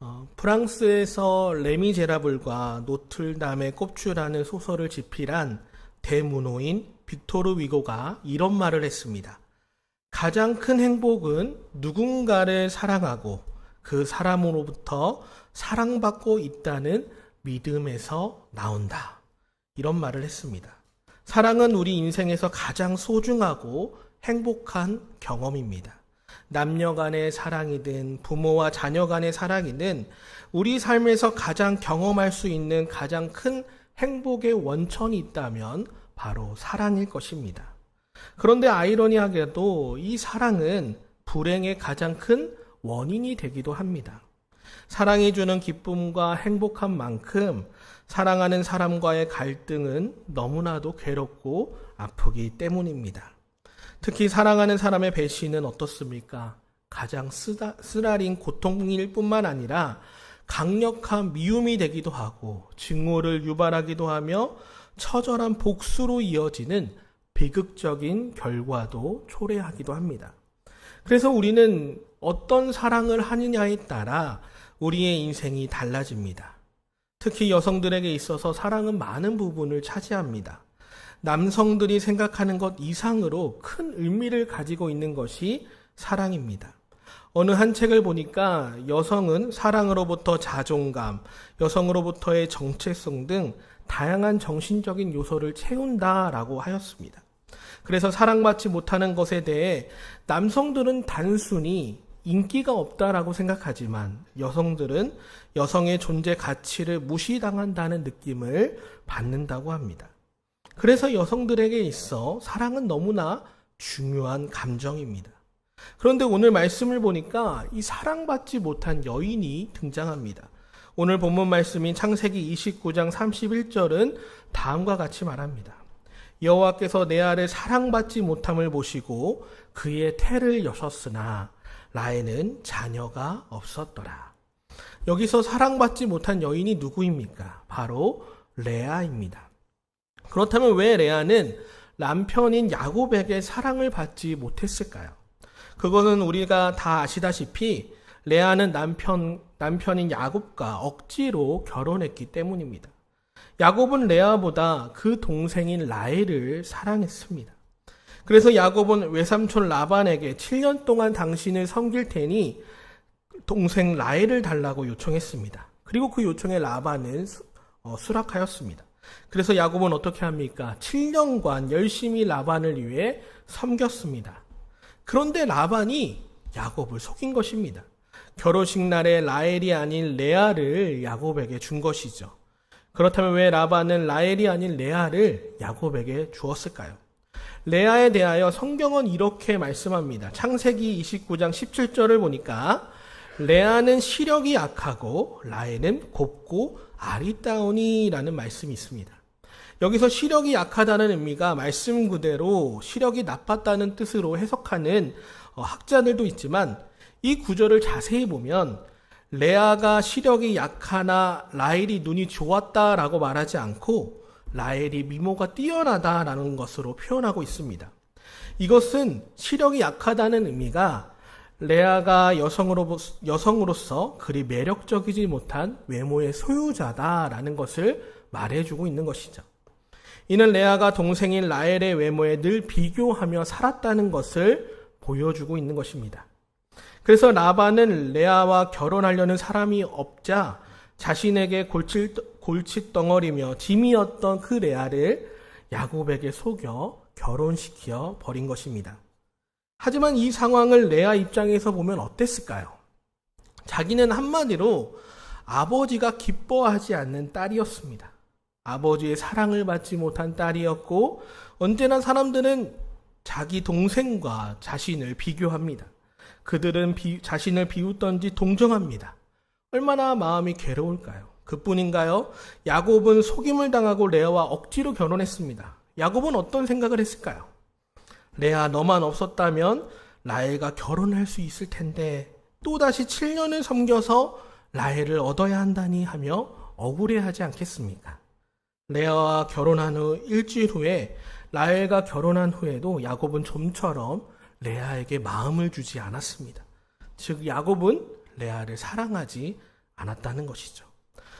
어, 프랑스에서 레미제라블과 노틀담의 꼽추라는 소설을 집필한 대문호인 빅토르 위고가 이런 말을 했습니다. 가장 큰 행복은 누군가를 사랑하고 그 사람으로부터 사랑받고 있다는 믿음에서 나온다. 이런 말을 했습니다. 사랑은 우리 인생에서 가장 소중하고 행복한 경험입니다. 남녀 간의 사랑이든 부모와 자녀 간의 사랑이든 우리 삶에서 가장 경험할 수 있는 가장 큰 행복의 원천이 있다면 바로 사랑일 것입니다. 그런데 아이러니하게도 이 사랑은 불행의 가장 큰 원인이 되기도 합니다. 사랑이 주는 기쁨과 행복한 만큼 사랑하는 사람과의 갈등은 너무나도 괴롭고 아프기 때문입니다. 특히 사랑하는 사람의 배신은 어떻습니까? 가장 쓰다, 쓰라린 고통일 뿐만 아니라 강력한 미움이 되기도 하고 증오를 유발하기도 하며 처절한 복수로 이어지는 비극적인 결과도 초래하기도 합니다. 그래서 우리는 어떤 사랑을 하느냐에 따라 우리의 인생이 달라집니다. 특히 여성들에게 있어서 사랑은 많은 부분을 차지합니다. 남성들이 생각하는 것 이상으로 큰 의미를 가지고 있는 것이 사랑입니다. 어느 한 책을 보니까 여성은 사랑으로부터 자존감, 여성으로부터의 정체성 등 다양한 정신적인 요소를 채운다라고 하였습니다. 그래서 사랑받지 못하는 것에 대해 남성들은 단순히 인기가 없다라고 생각하지만 여성들은 여성의 존재 가치를 무시당한다는 느낌을 받는다고 합니다. 그래서 여성들에게 있어 사랑은 너무나 중요한 감정입니다. 그런데 오늘 말씀을 보니까 이 사랑받지 못한 여인이 등장합니다. 오늘 본문 말씀인 창세기 29장 31절은 다음과 같이 말합니다. 여호와께서 내 아를 사랑받지 못함을 보시고 그의 태를 여셨으나 라에는 자녀가 없었더라. 여기서 사랑받지 못한 여인이 누구입니까? 바로 레아입니다. 그렇다면 왜 레아는 남편인 야곱에게 사랑을 받지 못했을까요? 그거는 우리가 다 아시다시피 레아는 남편 남편인 야곱과 억지로 결혼했기 때문입니다. 야곱은 레아보다 그 동생인 라헬을 사랑했습니다. 그래서 야곱은 외삼촌 라반에게 7년 동안 당신을 섬길 테니 동생 라헬을 달라고 요청했습니다. 그리고 그 요청에 라반은 어, 수락하였습니다. 그래서 야곱은 어떻게 합니까? 7년간 열심히 라반을 위해 섬겼습니다. 그런데 라반이 야곱을 속인 것입니다. 결혼식 날에 라헬이 아닌 레아를 야곱에게 준 것이죠. 그렇다면 왜 라반은 라헬이 아닌 레아를 야곱에게 주었을까요? 레아에 대하여 성경은 이렇게 말씀합니다. 창세기 29장 17절을 보니까 레아는 시력이 약하고 라헬은 곱고 아리따우니라는 말씀이 있습니다. 여기서 시력이 약하다는 의미가 말씀 그대로 시력이 나빴다는 뜻으로 해석하는 어, 학자들도 있지만 이 구절을 자세히 보면 레아가 시력이 약하나 라헬이 눈이 좋았다라고 말하지 않고 라헬이 미모가 뛰어나다라는 것으로 표현하고 있습니다. 이것은 시력이 약하다는 의미가 레아가 여성으로, 여성으로서 그리 매력적이지 못한 외모의 소유자다라는 것을 말해주고 있는 것이죠. 이는 레아가 동생인 라헬의 외모에 늘 비교하며 살았다는 것을 보여주고 있는 것입니다. 그래서 라반은 레아와 결혼하려는 사람이 없자 자신에게 골칫, 골칫덩어리며 짐이었던 그 레아를 야곱에게 속여 결혼시켜 버린 것입니다. 하지만 이 상황을 레아 입장에서 보면 어땠을까요? 자기는 한마디로 아버지가 기뻐하지 않는 딸이었습니다. 아버지의 사랑을 받지 못한 딸이었고 언제나 사람들은 자기 동생과 자신을 비교합니다. 그들은 비, 자신을 비웃던지 동정합니다. 얼마나 마음이 괴로울까요? 그뿐인가요? 야곱은 속임을 당하고 레아와 억지로 결혼했습니다. 야곱은 어떤 생각을 했을까요? 레아 너만 없었다면 라헬과 결혼할 수 있을 텐데 또다시 7년을 섬겨서 라헬을 얻어야 한다니 하며 억울해하지 않겠습니까? 레아와 결혼한 후 일주일 후에 라헬과 결혼한 후에도 야곱은 좀처럼 레아에게 마음을 주지 않았습니다. 즉 야곱은 레아를 사랑하지 않았다는 것이죠.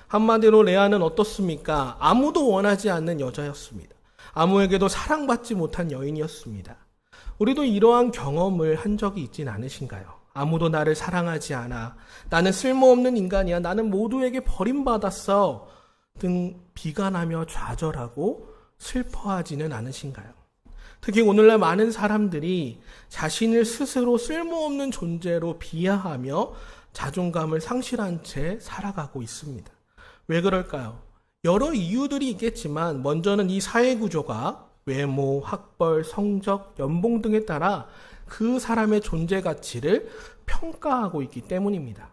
한마디로 레아는 어떻습니까? 아무도 원하지 않는 여자였습니다. 아무에게도 사랑받지 못한 여인이었습니다. 우리도 이러한 경험을 한 적이 있진 않으신가요? 아무도 나를 사랑하지 않아. 나는 쓸모없는 인간이야. 나는 모두에게 버림받았어. 등 비관하며 좌절하고 슬퍼하지는 않으신가요? 특히 오늘날 많은 사람들이 자신을 스스로 쓸모없는 존재로 비하하며 자존감을 상실한 채 살아가고 있습니다. 왜 그럴까요? 여러 이유들이 있겠지만 먼저는 이 사회 구조가 외모, 학벌, 성적, 연봉 등에 따라 그 사람의 존재 가치를 평가하고 있기 때문입니다.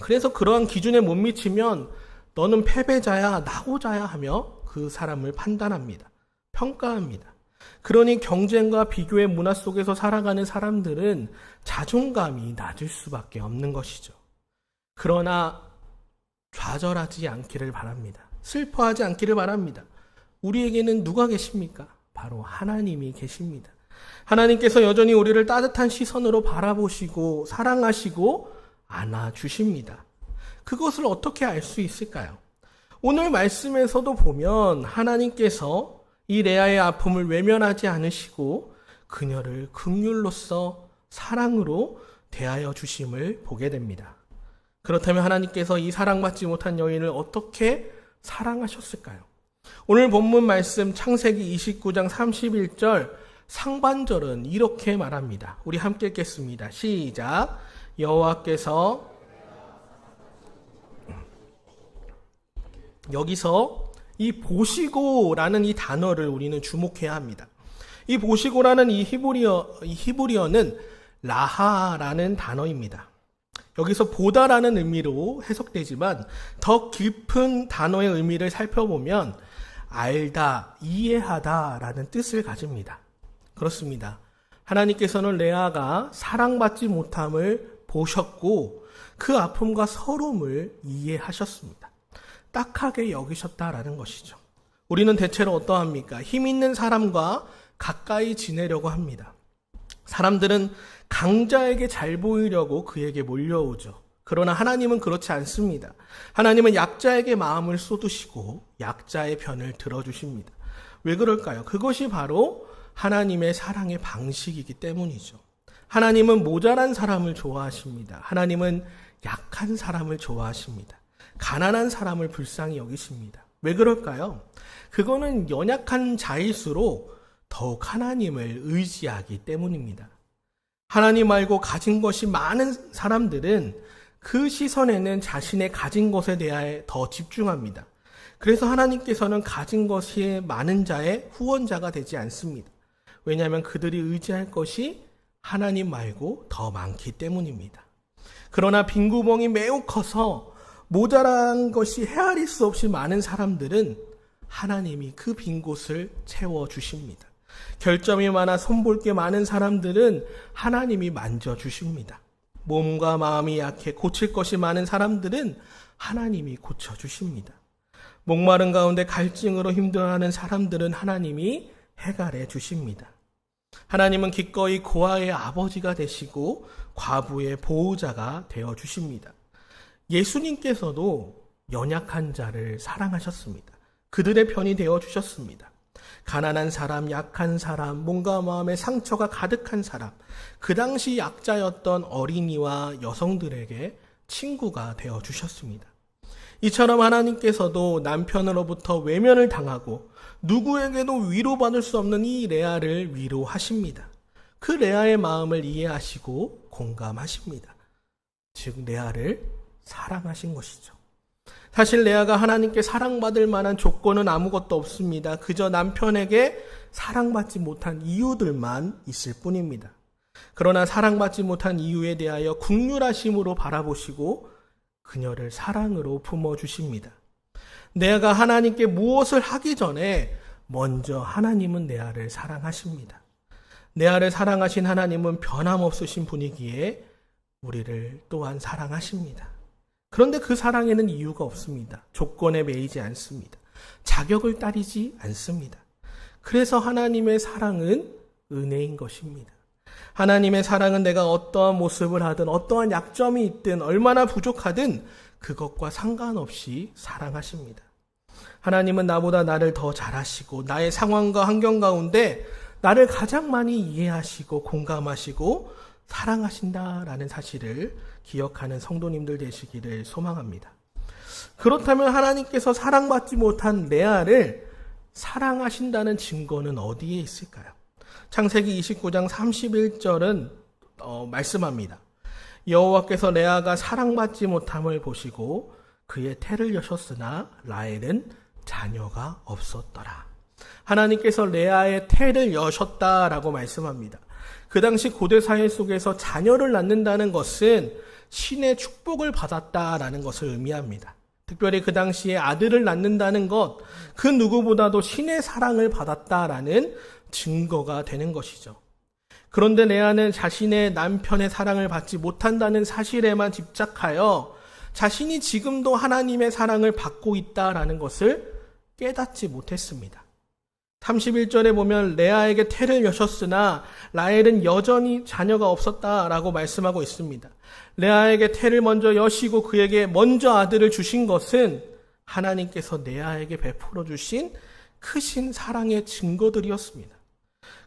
그래서 그러한 기준에 못 미치면 너는 패배자야, 낙오자야 하며 그 사람을 판단합니다. 평가합니다. 그러니 경쟁과 비교의 문화 속에서 살아가는 사람들은 자존감이 낮을 수밖에 없는 것이죠. 그러나 좌절하지 않기를 바랍니다. 슬퍼하지 않기를 바랍니다. 우리에게는 누가 계십니까? 바로 하나님이 계십니다. 하나님께서 여전히 우리를 따뜻한 시선으로 바라보시고 사랑하시고 안아주십니다. 그것을 어떻게 알 수 있을까요? 오늘 말씀에서도 보면 하나님께서 이 레아의 아픔을 외면하지 않으시고 그녀를 극률로서 사랑으로 대하여 주심을 보게 됩니다. 그렇다면 하나님께서 이 사랑받지 못한 여인을 어떻게 사랑하셨을까요? 오늘 본문 말씀 창세기 29장 31절 상반절은 이렇게 말합니다. 우리 함께 읽겠습니다. 시작. 여호와께서 여기서 이 보시고라는 이 단어를 우리는 주목해야 합니다. 이 보시고라는 이 히브리어 이 히브리어는 라하라는 단어입니다. 여기서 보다라는 의미로 해석되지만 더 깊은 단어의 의미를 살펴보면 알다, 이해하다라는 뜻을 가집니다. 그렇습니다. 하나님께서는 레아가 사랑받지 못함을 보셨고 그 아픔과 서름을 이해하셨습니다. 딱하게 여기셨다라는 것이죠. 우리는 대체로 어떠합니까? 힘 있는 사람과 가까이 지내려고 합니다. 사람들은 강자에게 잘 보이려고 그에게 몰려오죠. 그러나 하나님은 그렇지 않습니다. 하나님은 약자에게 마음을 쏟으시고 약자의 편을 들어주십니다. 왜 그럴까요? 그것이 바로 하나님의 사랑의 방식이기 때문이죠. 하나님은 모자란 사람을 좋아하십니다. 하나님은 약한 사람을 좋아하십니다. 가난한 사람을 불쌍히 여기십니다. 왜 그럴까요? 그거는 연약한 자일수록 더욱 하나님을 의지하기 때문입니다. 하나님 말고 가진 것이 많은 사람들은 그 시선에는 자신의 가진 것에 대해 더 집중합니다. 그래서 하나님께서는 가진 것이 많은 자의 후원자가 되지 않습니다. 왜냐하면 그들이 의지할 것이 하나님 말고 더 많기 때문입니다. 그러나 빈 구멍이 매우 커서 모자란 것이 헤아릴 수 없이 많은 사람들은 하나님이 그 빈 곳을 채워 주십니다. 결점이 많아 손볼 게 많은 사람들은 하나님이 만져 주십니다. 몸과 마음이 약해 고칠 것이 많은 사람들은 하나님이 고쳐 주십니다. 목마른 가운데 갈증으로 힘들어하는 사람들은 하나님이 해갈해 주십니다. 하나님은 기꺼이 고아의 아버지가 되시고 과부의 보호자가 되어 주십니다. 예수님께서도 연약한 자를 사랑하셨습니다. 그들의 편이 되어 주셨습니다. 가난한 사람, 약한 사람, 몸과 마음에 상처가 가득한 사람, 그 당시 약자였던 어린이와 여성들에게 친구가 되어 주셨습니다. 이처럼 하나님께서도 남편으로부터 외면을 당하고 누구에게도 위로받을 수 없는 이 레아를 위로하십니다. 그 레아의 마음을 이해하시고 공감하십니다. 즉, 레아를 사랑하신 것이죠. 사실 레아가 하나님께 사랑받을 만한 조건은 아무것도 없습니다. 그저 남편에게 사랑받지 못한 이유들만 있을 뿐입니다. 그러나 사랑받지 못한 이유에 대하여 국률하심으로 바라보시고 그녀를 사랑으로 품어 주십니다. 내가 하나님께 무엇을 하기 전에 먼저 하나님은 내 아를 사랑하십니다. 내 아를 사랑하신 하나님은 변함없으신 분이기에 우리를 또한 사랑하십니다. 그런데 그 사랑에는 이유가 없습니다. 조건에 매이지 않습니다. 자격을 따르지 않습니다. 그래서 하나님의 사랑은 은혜인 것입니다. 하나님의 사랑은 내가 어떠한 모습을 하든 어떠한 약점이 있든 얼마나 부족하든 그것과 상관없이 사랑하십니다. 하나님은 나보다 나를 더 잘하시고 나의 상황과 환경 가운데 나를 가장 많이 이해하시고 공감하시고 사랑하신다라는 사실을 기억하는 성도님들 되시기를 소망합니다. 그렇다면 하나님께서 사랑받지 못한 레아를 사랑하신다는 증거는 어디에 있을까요? 창세기 29장 31절은 어, 말씀합니다. 여호와께서 레아가 사랑받지 못함을 보시고 그의 태를 여셨으나 라헬은 자녀가 없었더라. 하나님께서 레아의 태를 여셨다라고 말씀합니다. 그 당시 고대 사회 속에서 자녀를 낳는다는 것은 신의 축복을 받았다라는 것을 의미합니다. 특별히 그 당시에 아들을 낳는다는 것, 그 누구보다도 신의 사랑을 받았다라는 증거가 되는 것이죠. 그런데 레아는 자신의 남편의 사랑을 받지 못한다는 사실에만 집착하여 자신이 지금도 하나님의 사랑을 받고 있다라는 것을 깨닫지 못했습니다. 31절에 보면 레아에게 태를 여셨으나 라헬은 여전히 자녀가 없었다라고 말씀하고 있습니다. 레아에게 태를 먼저 여시고 그에게 먼저 아들을 주신 것은 하나님께서 레아에게 베풀어 주신 크신 사랑의 증거들이었습니다.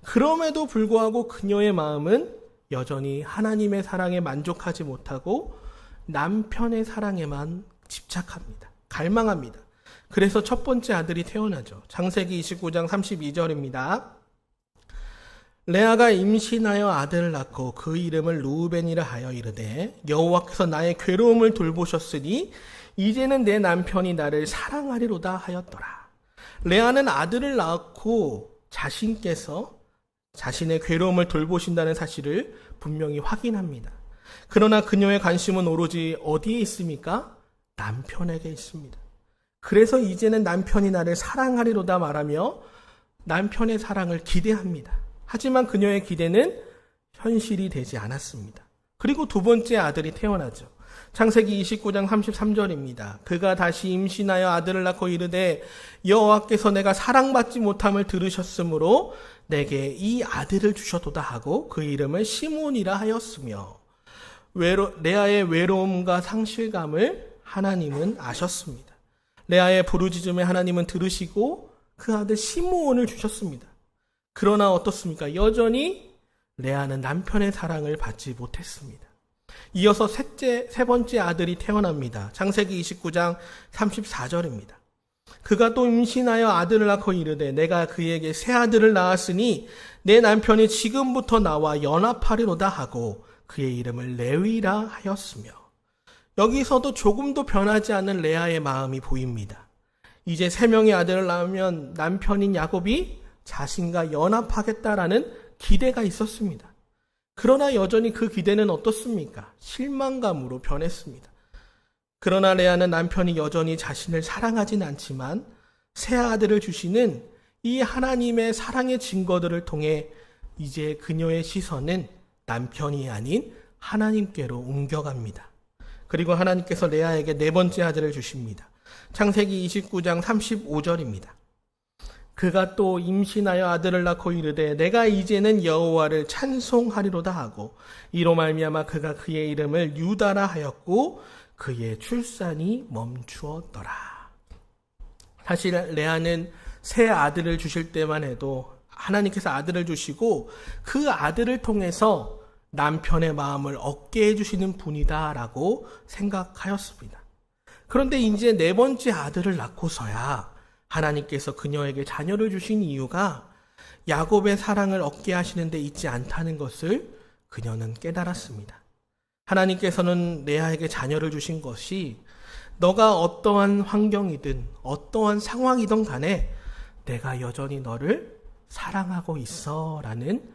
그럼에도 불구하고 그녀의 마음은 여전히 하나님의 사랑에 만족하지 못하고 남편의 사랑에만 집착합니다. 갈망합니다. 그래서 첫 번째 아들이 태어나죠. 창세기 29장 32절입니다. 레아가 임신하여 아들을 낳고 그 이름을 루벤이라 하여 이르되 여호와께서 나의 괴로움을 돌보셨으니 이제는 내 남편이 나를 사랑하리로다 하였더라. 레아는 아들을 낳고 자신께서 자신의 괴로움을 돌보신다는 사실을 분명히 확인합니다. 그러나 그녀의 관심은 오로지 어디에 있습니까? 남편에게 있습니다. 그래서 이제는 남편이 나를 사랑하리로다 말하며 남편의 사랑을 기대합니다. 하지만 그녀의 기대는 현실이 되지 않았습니다. 그리고 두 번째 아들이 태어나죠. 창세기 29장 33절입니다. 그가 다시 임신하여 아들을 낳고 이르되 여호와께서 내가 사랑받지 못함을 들으셨으므로 내게 이 아들을 주셨도다 하고 그 이름을 시몬이라 하였으며 외로, 레아의 외로움과 상실감을 하나님은 아셨습니다. 레아의 부르짖음에 하나님은 들으시고 그 아들 시므온을 주셨습니다. 그러나 어떻습니까? 여전히 레아는 남편의 사랑을 받지 못했습니다. 이어서 셋째, 세 번째 아들이 태어납니다. 창세기 29장 34절입니다. 그가 또 임신하여 아들을 낳고 이르되 내가 그에게 새 아들을 낳았으니 내 남편이 지금부터 나와 연합하리로다 하고 그의 이름을 레위라 하였으며 여기서도 조금도 변하지 않은 레아의 마음이 보입니다. 이제 세 명의 아들을 낳으면 남편인 야곱이 자신과 연합하겠다라는 기대가 있었습니다. 그러나 여전히 그 기대는 어떻습니까? 실망감으로 변했습니다. 그러나 레아는 남편이 여전히 자신을 사랑하진 않지만 새 아들을 주시는 이 하나님의 사랑의 증거들을 통해 이제 그녀의 시선은 남편이 아닌 하나님께로 옮겨갑니다. 그리고 하나님께서 레아에게 네 번째 아들을 주십니다. 창세기 29장 35절입니다. 그가 또 임신하여 아들을 낳고 이르되 내가 이제는 여호와를 찬송하리로다 하고 이로 말미암아 그가 그의 이름을 유다라 하였고 그의 출산이 멈추었더라. 사실 레아는 새 아들을 주실 때만 해도 하나님께서 아들을 주시고 그 아들을 통해서 남편의 마음을 얻게 해주시는 분이다라고 생각하였습니다. 그런데 이제 네 번째 아들을 낳고서야 하나님께서 그녀에게 자녀를 주신 이유가 야곱의 사랑을 얻게 하시는데 있지 않다는 것을 그녀는 깨달았습니다. 하나님께서는 레아에게 자녀를 주신 것이 너가 어떠한 환경이든 어떠한 상황이든 간에 내가 여전히 너를 사랑하고 있어 라는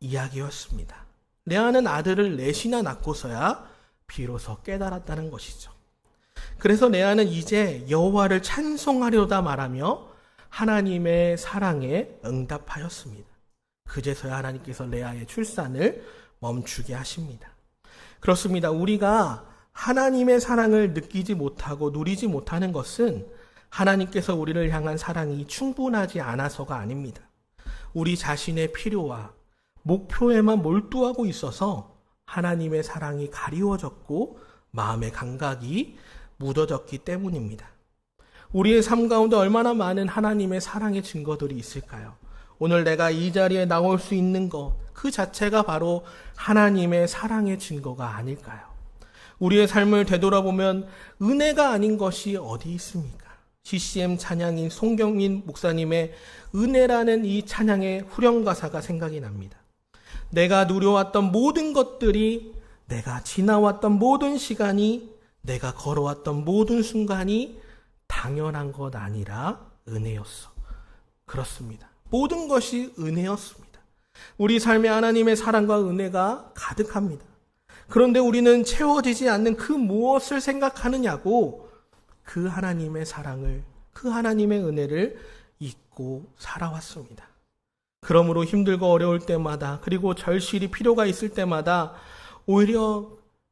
이야기였습니다. 레아는 아들을 넷이나 낳고서야 비로소 깨달았다는 것이죠. 그래서 레아는 이제 여호와를 찬송하려다 말하며 하나님의 사랑에 응답하였습니다. 그제서야 하나님께서 레아의 출산을 멈추게 하십니다. 그렇습니다. 우리가 하나님의 사랑을 느끼지 못하고 누리지 못하는 것은 하나님께서 우리를 향한 사랑이 충분하지 않아서가 아닙니다. 우리 자신의 필요와 목표에만 몰두하고 있어서 하나님의 사랑이 가리워졌고 마음의 감각이 묻어졌기 때문입니다. 우리의 삶 가운데 얼마나 많은 하나님의 사랑의 증거들이 있을까요? 오늘 내가 이 자리에 나올 수 있는 것, 그 자체가 바로 하나님의 사랑의 증거가 아닐까요? 우리의 삶을 되돌아보면 은혜가 아닌 것이 어디 있습니까? CCM 찬양인 송경인 목사님의 은혜라는 이 찬양의 후렴가사가 생각이 납니다. 내가 누려왔던 모든 것들이 내가 지나왔던 모든 시간이 내가 걸어왔던 모든 순간이 당연한 것 아니라 은혜였어. 그렇습니다. 모든 것이 은혜였습니다. 우리 삶에 하나님의 사랑과 은혜가 가득합니다. 그런데 우리는 채워지지 않는 그 무엇을 생각하느냐고 그 하나님의 사랑을, 그 하나님의 은혜를 잊고 살아왔습니다. 그러므로 힘들고 어려울 때마다, 그리고 절실히 필요가 있을 때마다 오히려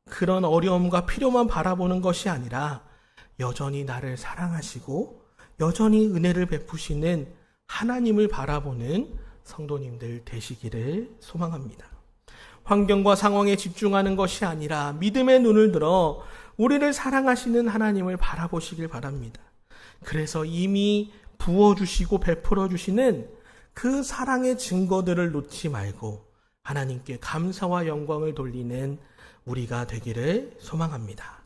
그런 어려움과 필요만 바라보는 것이 아니라 여전히 나를 사랑하시고 여전히 은혜를 베푸시는 하나님을 바라보는 성도님들 되시기를 소망합니다. 환경과 상황에 집중하는 것이 아니라 믿음의 눈을 들어 우리를 사랑하시는 하나님을 바라보시길 바랍니다. 그래서 이미 부어주시고 베풀어 주시는 그 사랑의 증거들을 놓지 말고 하나님께 감사와 영광을 돌리는 우리가 되기를 소망합니다.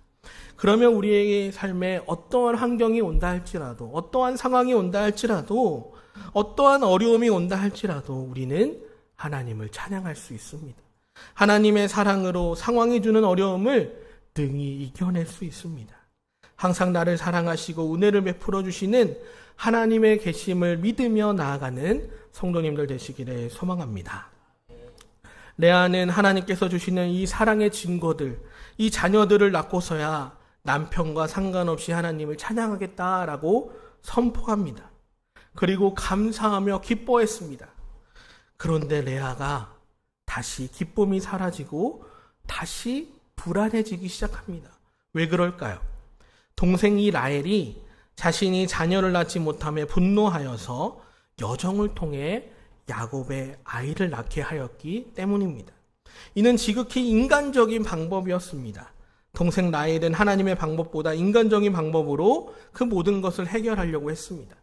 그러면 우리의 삶에 어떠한 환경이 온다 할지라도, 어떠한 상황이 온다 할지라도, 어떠한 어려움이 온다 할지라도 우리는 하나님을 찬양할 수 있습니다. 하나님의 사랑으로 상황이 주는 어려움을 등이 이겨낼 수 있습니다. 항상 나를 사랑하시고 은혜를 베풀어 주시는 하나님의 계심을 믿으며 나아가는 성도님들 되시기를 소망합니다. 레아는 하나님께서 주시는 이 사랑의 증거들, 이 자녀들을 낳고서야 남편과 상관없이 하나님을 찬양하겠다라고 선포합니다. 그리고 감사하며 기뻐했습니다. 그런데 레아가 다시 기쁨이 사라지고 다시 불안해지기 시작합니다. 왜 그럴까요? 동생이 라헬이 자신이 자녀를 낳지 못함에 분노하여서 여정을 통해 야곱의 아이를 낳게 하였기 때문입니다. 이는 지극히 인간적인 방법이었습니다. 동생 라헬은 하나님의 방법보다 인간적인 방법으로 그 모든 것을 해결하려고 했습니다.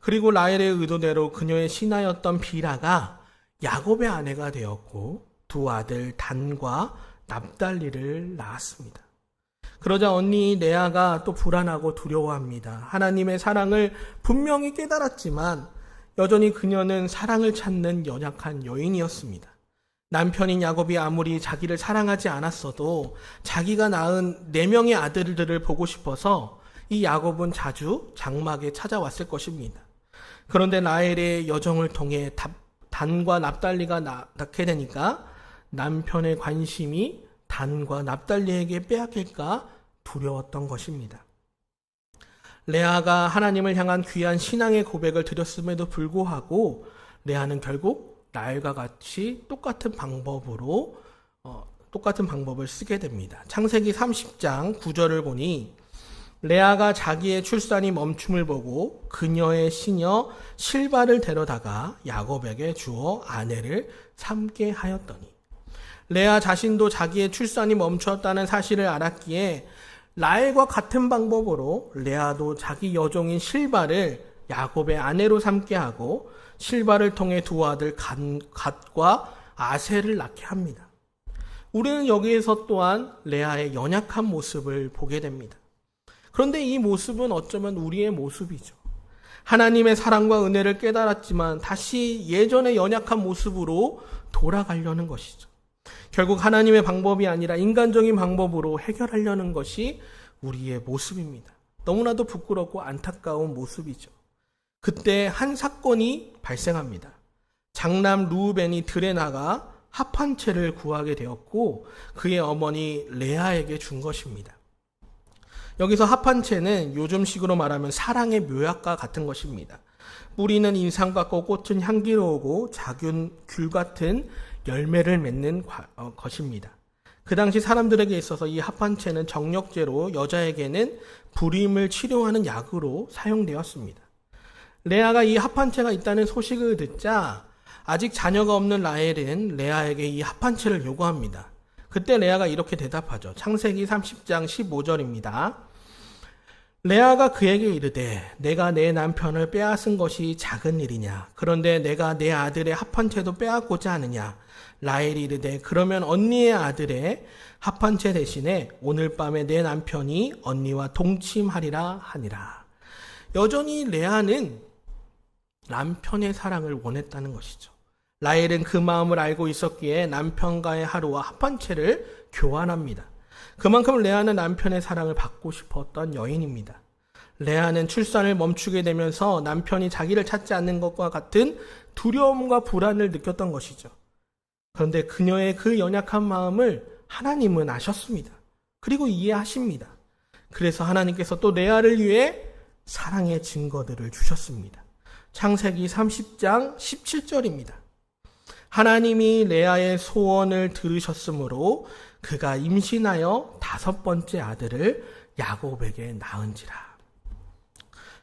그리고 라헬의 의도대로 그녀의 신하였던 비라가 야곱의 아내가 되었고 두 아들 단과 납달리를 낳았습니다. 그러자 언니 레아가 또 불안하고 두려워합니다. 하나님의 사랑을 분명히 깨달았지만 여전히 그녀는 사랑을 찾는 연약한 여인이었습니다. 남편인 야곱이 아무리 자기를 사랑하지 않았어도 자기가 낳은 네 명의 아들들을 보고 싶어서 이 야곱은 자주 장막에 찾아왔을 것입니다. 그런데 라헬의 여정을 통해 단과 납달리가 낳게 되니까 남편의 관심이 단과 납달리에게 빼앗길까 두려웠던 것입니다. 레아가 하나님을 향한 귀한 신앙의 고백을 드렸음에도 불구하고 레아는 결국 라엘과 같이 똑같은 방법으로 어, 똑같은 방법을 쓰게 됩니다. 창세기 30장 9절을 보니 레아가 자기의 출산이 멈춤을 보고 그녀의 시녀 실바를 데려다가 야곱에게 주어 아내를 삼게 하였더니 레아 자신도 자기의 출산이 멈추었다는 사실을 알았기에 라엘과 같은 방법으로 레아도 자기 여종인 실바를 야곱의 아내로 삼게 하고 실바를 통해 두 아들 갓과 아세를 낳게 합니다. 우리는 여기에서 또한 레아의 연약한 모습을 보게 됩니다. 그런데 이 모습은 어쩌면 우리의 모습이죠. 하나님의 사랑과 은혜를 깨달았지만 다시 예전의 연약한 모습으로 돌아가려는 것이죠. 결국 하나님의 방법이 아니라 인간적인 방법으로 해결하려는 것이 우리의 모습입니다. 너무나도 부끄럽고 안타까운 모습이죠. 그때 한 사건이 발생합니다. 장남 루벤이 들에 나가 합한 채를 구하게 되었고 그의 어머니 레아에게 준 것입니다. 여기서 합한 채는 요즘식으로 말하면 사랑의 묘약과 같은 것입니다. 뿌리는 인상 같고 꽃은 향기로우고 작은 귤 같은 열매를 맺는 어, 것입니다. 그 당시 사람들에게 있어서 이 합한채는 정력제로 여자에게는 불임을 치료하는 약으로 사용되었습니다. 레아가 이 합한채가 있다는 소식을 듣자 아직 자녀가 없는 라헬은 레아에게 이 합한 채를 요구합니다. 그때 레아가 이렇게 대답하죠. 창세기 30장 15절입니다. 레아가 그에게 이르되 내가 내 남편을 빼앗은 것이 작은 일이냐 그런데 내가 내 아들의 합한 채도 빼앗고자 하느냐 라헬이 이르되 그러면 언니의 아들의 합한 채 대신에 오늘 밤에 내 남편이 언니와 동침하리라 하니라 여전히 레아는 남편의 사랑을 원했다는 것이죠. 라헬은 그 마음을 알고 있었기에 남편과의 하루와 합한 채를 교환합니다. 그만큼 레아는 남편의 사랑을 받고 싶었던 여인입니다. 레아는 출산을 멈추게 되면서 남편이 자기를 찾지 않는 것과 같은 두려움과 불안을 느꼈던 것이죠. 그런데 그녀의 그 연약한 마음을 하나님은 아셨습니다. 그리고 이해하십니다. 그래서 하나님께서 또 레아를 위해 사랑의 증거들을 주셨습니다. 창세기 30장 17절입니다. 하나님이 레아의 소원을 들으셨으므로 그가 임신하여 다섯 번째 아들을 야곱에게 낳은지라.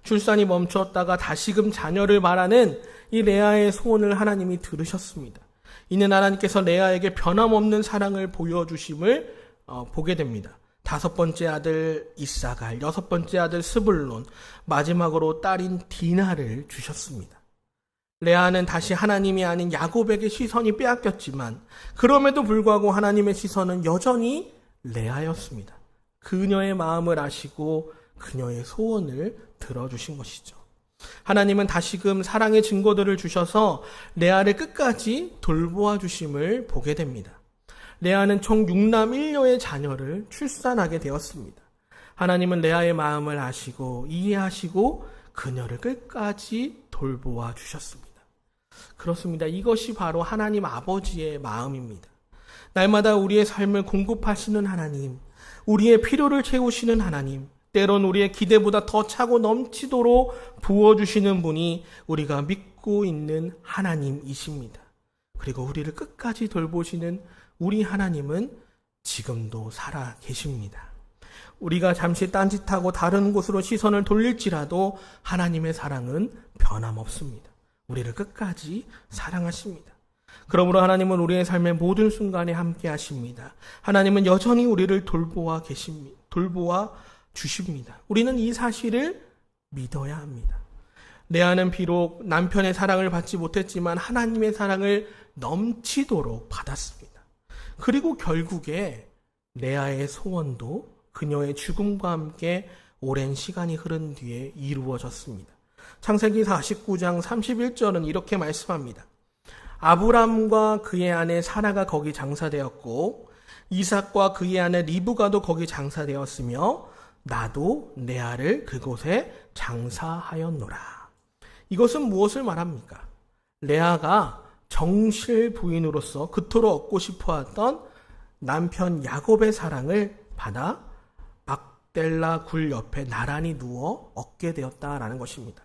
출산이 멈추었다가 다시금 자녀를 말하는 이 레아의 소원을 하나님이 들으셨습니다. 이는 하나님께서 레아에게 변함없는 사랑을 보여주심을 어, 보게 됩니다. 다섯 번째 아들 이사갈, 여섯 번째 아들 스불론, 마지막으로 딸인 디나를 주셨습니다. 레아는 다시 하나님이 아닌 야곱에게 시선이 빼앗겼지만 그럼에도 불구하고 하나님의 시선은 여전히 레아였습니다. 그녀의 마음을 아시고 그녀의 소원을 들어주신 것이죠. 하나님은 다시금 사랑의 증거들을 주셔서 레아를 끝까지 돌보아 주심을 보게 됩니다. 레아는 총 6남 1녀의 자녀를 출산하게 되었습니다. 하나님은 레아의 마음을 아시고 이해하시고 그녀를 끝까지 돌보아 주셨습니다. 그렇습니다. 이것이 바로 하나님 아버지의 마음입니다. 날마다 우리의 삶을 공급하시는 하나님, 우리의 필요를 채우시는 하나님, 때론 우리의 기대보다 더 차고 넘치도록 부어주시는 분이 우리가 믿고 있는 하나님이십니다. 그리고 우리를 끝까지 돌보시는 우리 하나님은 지금도 살아 계십니다. 우리가 잠시 딴짓하고 다른 곳으로 시선을 돌릴지라도 하나님의 사랑은 변함없습니다. 우리를 끝까지 사랑하십니다. 그러므로 하나님은 우리의 삶의 모든 순간에 함께 하십니다. 하나님은 여전히 우리를 돌보아 계십니다. 돌보아 주십니다. 우리는 이 사실을 믿어야 합니다. 레아는 비록 남편의 사랑을 받지 못했지만 하나님의 사랑을 넘치도록 받았습니다. 그리고 결국에 레아의 소원도 그녀의 죽음과 함께 오랜 시간이 흐른 뒤에 이루어졌습니다. 창세기 49장 31절은 이렇게 말씀합니다. 아브람과 그의 아내 사라가 거기 장사되었고 이삭과 그의 아내 리브가도 거기 장사되었으며 나도 내 아를 그곳에 장사하였노라. 이것은 무엇을 말합니까? 레아가 정실 부인으로서 그토록 얻고 싶어 했던 남편 야곱의 사랑을 받아 막델라 굴 옆에 나란히 누워 얻게 되었다라는 것입니다.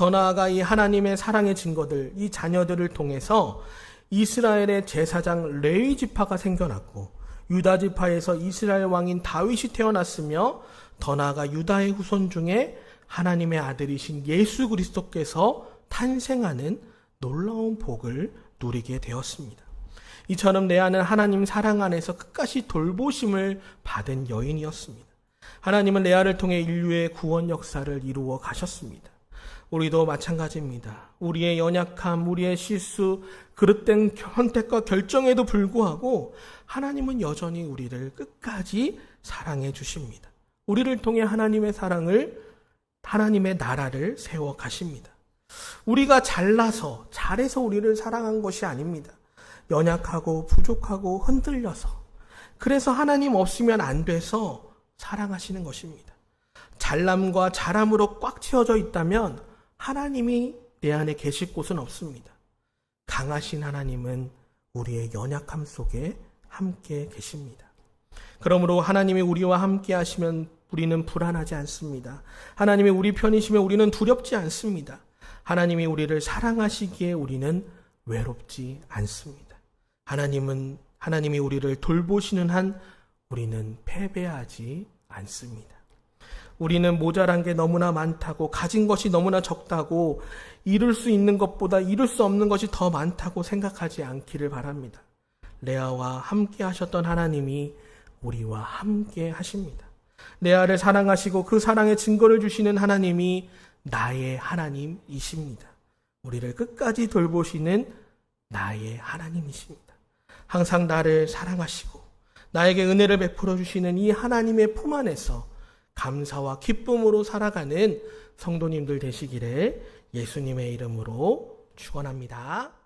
더 나아가 이 하나님의 사랑의 증거들, 이 자녀들을 통해서 이스라엘의 제사장 레위 지파가 생겨났고 유다 지파에서 이스라엘 왕인 다윗이 태어났으며 더 나아가 유다의 후손 중에 하나님의 아들이신 예수 그리스도께서 탄생하는 놀라운 복을 누리게 되었습니다. 이처럼 레아는 하나님 사랑 안에서 끝까지 돌보심을 받은 여인이었습니다. 하나님은 레아를 통해 인류의 구원 역사를 이루어 가셨습니다. 우리도 마찬가지입니다. 우리의 연약함, 우리의 실수, 그릇된 선택과 결정에도 불구하고 하나님은 여전히 우리를 끝까지 사랑해 주십니다. 우리를 통해 하나님의 사랑을, 하나님의 나라를 세워 가십니다. 우리가 잘나서, 잘해서 우리를 사랑한 것이 아닙니다. 연약하고 부족하고 흔들려서. 그래서 하나님 없으면 안 돼서 사랑하시는 것입니다. 잘남과 잘함으로 꽉 채워져 있다면 하나님이 내 안에 계실 곳은 없습니다. 강하신 하나님은 우리의 연약함 속에 함께 계십니다. 그러므로 하나님이 우리와 함께 하시면 우리는 불안하지 않습니다. 하나님이 우리 편이시면 우리는 두렵지 않습니다. 하나님이 우리를 사랑하시기에 우리는 외롭지 않습니다. 하나님은 하나님이 우리를 돌보시는 한 우리는 패배하지 않습니다. 우리는 모자란 게 너무나 많다고, 가진 것이 너무나 적다고, 이룰 수 있는 것보다 이룰 수 없는 것이 더 많다고 생각하지 않기를 바랍니다. 레아와 함께 하셨던 하나님이 우리와 함께 하십니다. 레아를 사랑하시고 그 사랑의 증거를 주시는 하나님이 나의 하나님이십니다. 우리를 끝까지 돌보시는 나의 하나님이십니다. 항상 나를 사랑하시고 나에게 은혜를 베풀어 주시는 이 하나님의 품 안에서 감사와 기쁨으로 살아가는 성도님들 되시기를 예수님의 이름으로 축원합니다.